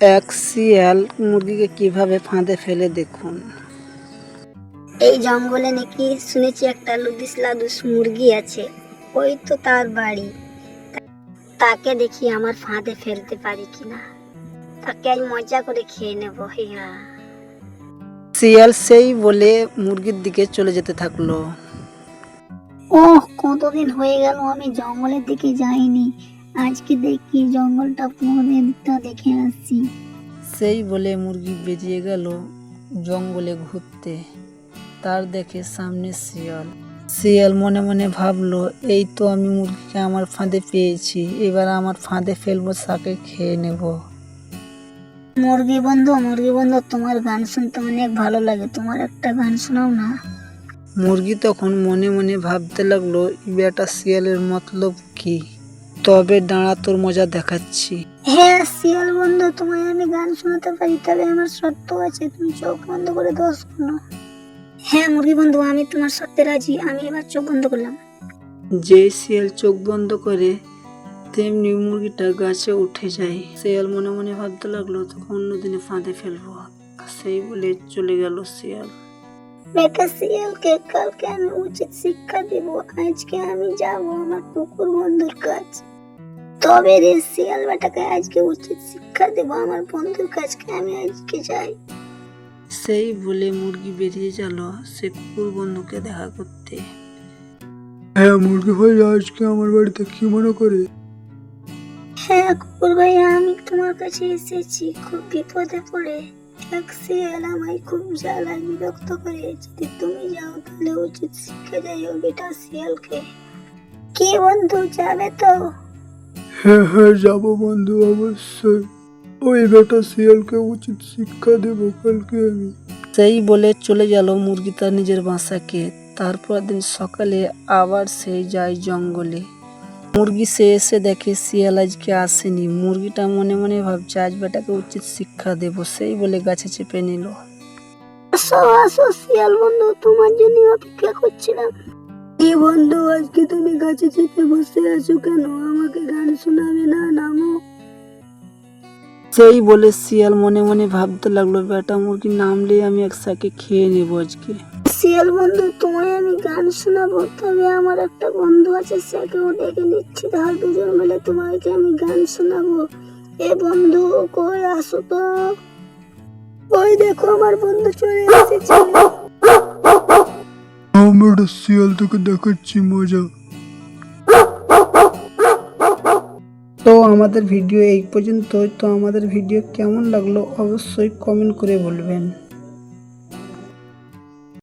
এক শিয়াল মুরগিকে কীভাবে ফাঁদে ফেলে দেখুন। এই জঙ্গলে নাকি শুনেছি একটা লুদিস লাদুস মুরগি আছে ওই তো তার বাড়ি। তাকে দেখি আমার ফাঁদে ফেলতে পারি কিনা। তাকে আজ মজা করে খেয়ে নেব হিয়া শিয়াল সেই বলে মুরগির দিকে চলে যেতে থাকল। ও কতদিন হয়ে গেল আমি জঙ্গলের দিকে যাইনি। আজকে দেখি জঙ্গলটা পুরোটা দেখে আসছি। সেই বলে মুরগি বেরিয়ে গেল জঙ্গলে ঘুরতে। তার দেখে সামনে শিয়াল। শিয়াল মনে মনে ভাবলো এই তো আমি মুরগিকে আমার ফাঁদে পেয়েছি এবার আমার ফাঁদে ফেলব তাকে খেয়ে নেব। মুরগি বন্ধু মুরগি বন্ধু তোমার গান শুনতে অনেক ভালো লাগে। তোমার একটা গান শোনাও না। মুরগি তখন মনে মনে ভাবতে লাগল "এই বেটা শিয়ালের মতলব কি? তবে দাঁড়া তোর মজা দেখাচ্ছি। হ্যাঁ শিয়াল বন্ধু তোমায় আমি গান শোনাতে পারি তবে আমার শর্ত আছে তুমি চোখ বন্ধ করে দশ শোনো। হ্যাঁ মুরগি বন্ধু আমি তোমার সত্যি রাজি আমি এবার চোখ বন্ধ করলাম। যে শিয়াল চোখ বন্ধ করে তেমনি মুরগিটা গাছে উঠে যায়। শিয়াল মনে মনে ভাবতে লাগল তোকে অন্যদিনে ফাঁদে ফেলব। সেই বলে চলে গেল শিয়াল। বেটা শিয়ালকে কালকে আমি উচিত শিক্ষা দেব আজকে আমি যাব আমার কুকুর বন্ধুর কাছে। তবে রে শিয়াল বেটাকে আজকে উচিত শিক্ষা দেব আমার বন্ধুর কাছকে আমি আজকে যাই। সেই বলে মুরগি বেরিয়ে গেল সে কুকুর বন্ধুকে দেখা করতে। হ্যাঁ মুরগি ভাই আজকে আমার বাড়িতে কি মনে করে? হ্যাঁ কুকুর ভাই আমি তোমার কাছে এসেছি খুব বিপদে পড়ে। এক শিয়াল আমায় খুব জ্বালায় বিরক্ত করে। যদি তুমি যাও তাহলে উচিত শিক্ষা যাইও বেটা শিয়ালকে। কি বন্ধু যাবে তো? হ্যাঁ হ্যাঁ যাব বন্ধু অবশ্যই। ওই বেটা শিয়ালকে উচিত শিক্ষা দেবো কালকে আমি। সেই বলে চলে গেল মুরগি তার নিজের বাসাকে তারপর দিন সকালে আবার সেই যায় জঙ্গলে। মুরগি সে এসে দেখে শিয়াল আজকে আসেনি। মুরগিটা মনে মনে ভাবছে আজ বেটাকে উচিত শিক্ষা দেব। সেই বলে গাছে চেপে নিল। আসো আসো শিয়াল বন্ধু তোমার জন্য অপেক্ষা করছিলাম। কি বন্ধু আজকে তুমি গাছে চেপে বসে আছো কেন? আমাকে গান শোনাবে না নামো। সেই বলে শিয়াল মনে মনে ভাবতে লাগল বেটা মুরগি নামলেই আমি একসাথে খেয়ে নেব আজকে। শিয়াল বন্ধু তোমায় আমি গান শোনাবো তবে আমার একটা বন্ধু আছে সেকেও ডেকে নিচ্ছি। তাহলে দুজন মিলে তোমাকে আমি গান শোনাবো। এ বন্ধু কই আসো তো? ওই দেখো আমার বন্ধু চলে এসেছে। আমরা শিয়াল তোকে দেখাচ্ছি, মজা। তো আমাদের ভিডিও এই পর্যন্ত তো আমাদের ভিডিও কেমন লাগল অবশ্যই কমেন্ট করে বলবেন।